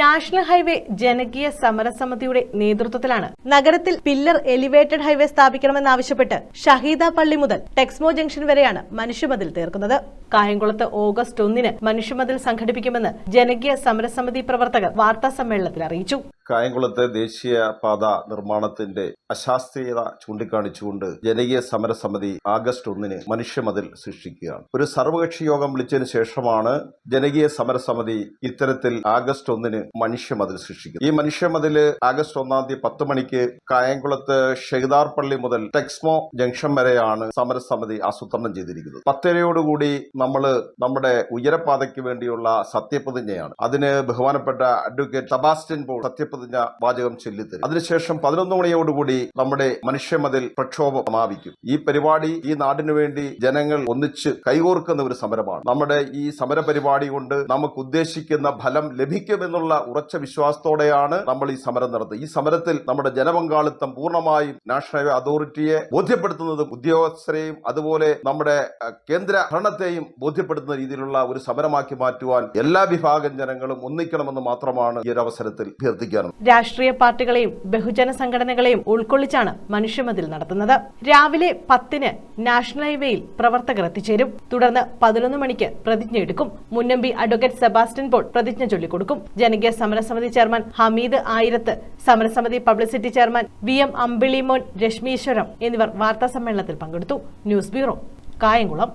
National highway ജനകീയ സമരസമിതിയുടെ നേതൃത്വത്തിലാണ്. നഗരത്തിൽ പില്ലർ എലിവേറ്റഡ് ഹൈവേ സ്ഥാപിക്കണമെന്നാവശ്യപ്പെട്ട് ഷഹീദ പള്ളി മുതൽ ടെക്സ്മോ ജംഗ്ഷൻ വരെയാണ് മനുഷ്യമതിൽ തീർക്കുന്നത്. കായംകുളത്ത് ഓഗസ്റ്റ് ഒന്നിന് മനുഷ്യമതിൽ സംഘടിപ്പിക്കുമെന്ന് ജനകീയ സമരസമിതി പ്രവർത്തകർ വാർത്താ സമ്മേളനത്തിൽ അറിയിച്ചു. കായംകുളത്തെ ദേശീയ പാത നിർമ്മാണത്തിന്റെ അശാസ്ത്രീയത ചൂണ്ടിക്കാണിച്ചുകൊണ്ട് ജനകീയ സമരസമിതി ആഗസ്റ്റ് ഒന്നിന് മനുഷ്യമതിൽ സൃഷ്ടിക്കുകയാണ്. ഒരു സർവകക്ഷി യോഗം വിളിച്ചതിന് ശേഷമാണ് ജനകീയ സമരസമിതി ഇത്തരത്തിൽ ആഗസ്റ്റ് ഒന്നിന് മനുഷ്യമതിൽ സൃഷ്ടിക്കുന്നത്. ഈ മനുഷ്യമതിൽ ആഗസ്റ്റ് ഒന്നാം തീയതി പത്ത് മണിക്ക് കായംകുളത്ത് ഷെയ്ദാർ പള്ളി മുതൽ ടെക്സ്മോ ജംഗ്ഷൻ വരെയാണ് സമരസമിതി ആസൂത്രണം ചെയ്തിരിക്കുന്നത്. പത്തരയോടുകൂടി നമ്മൾ നമ്മുടെ ഉയരപാതയ്ക്ക് വേണ്ടിയുള്ള സത്യപ്രതിജ്ഞയാണ്. അതിന് ബഹുമാനപ്പെട്ട അഡ്വക്കേറ്റ് സബാസ്റ്റ്യൻ പോൾ സത്യപ്രതിജ്ഞ വാചകം ചൊല്ലിത്തരും. അതിനുശേഷം പതിനൊന്ന് മണിയോടുകൂടി നമ്മുടെ മനുഷ്യമതിൽ പ്രക്ഷോഭം സമാപിക്കും. ഈ പരിപാടി ഈ നാടിനു വേണ്ടി ജനങ്ങൾ ഒന്നിച്ച് കൈകോർക്കുന്ന ഒരു സമരമാണ്. നമ്മുടെ ഈ സമര പരിപാടി കൊണ്ട് നമുക്ക് ഉദ്ദേശിക്കുന്ന ഫലം ലഭിക്കുമെന്നുള്ള ഉറച്ച വിശ്വാസത്തോടെയാണ് നമ്മൾ ഈ സമരം നടത്തുന്നത്. ഈ സമരത്തിൽ നമ്മുടെ ജനപങ്കാളിത്തം പൂർണമായും നാഷണൽ ഹൈവേ അതോറിറ്റിയെ ബോധ്യപ്പെടുത്തുന്നതും ഉദ്യോഗസ്ഥരെയും അതുപോലെ നമ്മുടെ കേന്ദ്ര ഭരണത്തെയും ബോധ്യപ്പെടുത്തുന്ന രീതിയിലുള്ള ഒരു സമരമാക്കി മാറ്റുവാൻ എല്ലാ വിഭാഗം ജനങ്ങളും ഒന്നിക്കണമെന്ന് മാത്രമാണ് ഈ ഒരു അവസരത്തിൽ അഭ്യർത്ഥിക്കാനുള്ളത്. രാഷ്ട്രീയ പാർട്ടികളെയും ബഹുജന സംഘടനകളെയും ഉൾക്കൊള്ളിച്ചാണ് മനുഷ്യമതിൽ നടത്തുന്നത്. രാവിലെ പത്തിന് നാഷണൽ ഹൈവേയിൽ പ്രവർത്തകർ എത്തിച്ചേരും. തുടർന്ന് പതിനൊന്ന് മണിക്ക് പ്രതിജ്ഞ എടുക്കും. മുന്നമ്പി അഡ്വക്കേറ്റ് സെബാസ്റ്റ്യൻ പോൾ പ്രതിജ്ഞ ചൊല്ലിക്കൊടുക്കും. ജനകീയ സമരസമിതി ചെയർമാൻ ഹമീദ് ആയിരത്ത് സമരസമിതി publicity chairman V M Ambilimon രശ്മീശ്വരം എന്നിവർ വാർത്താ സമ്മേളനത്തിൽ പങ്കെടുത്തു. News bureau Kayamkulam.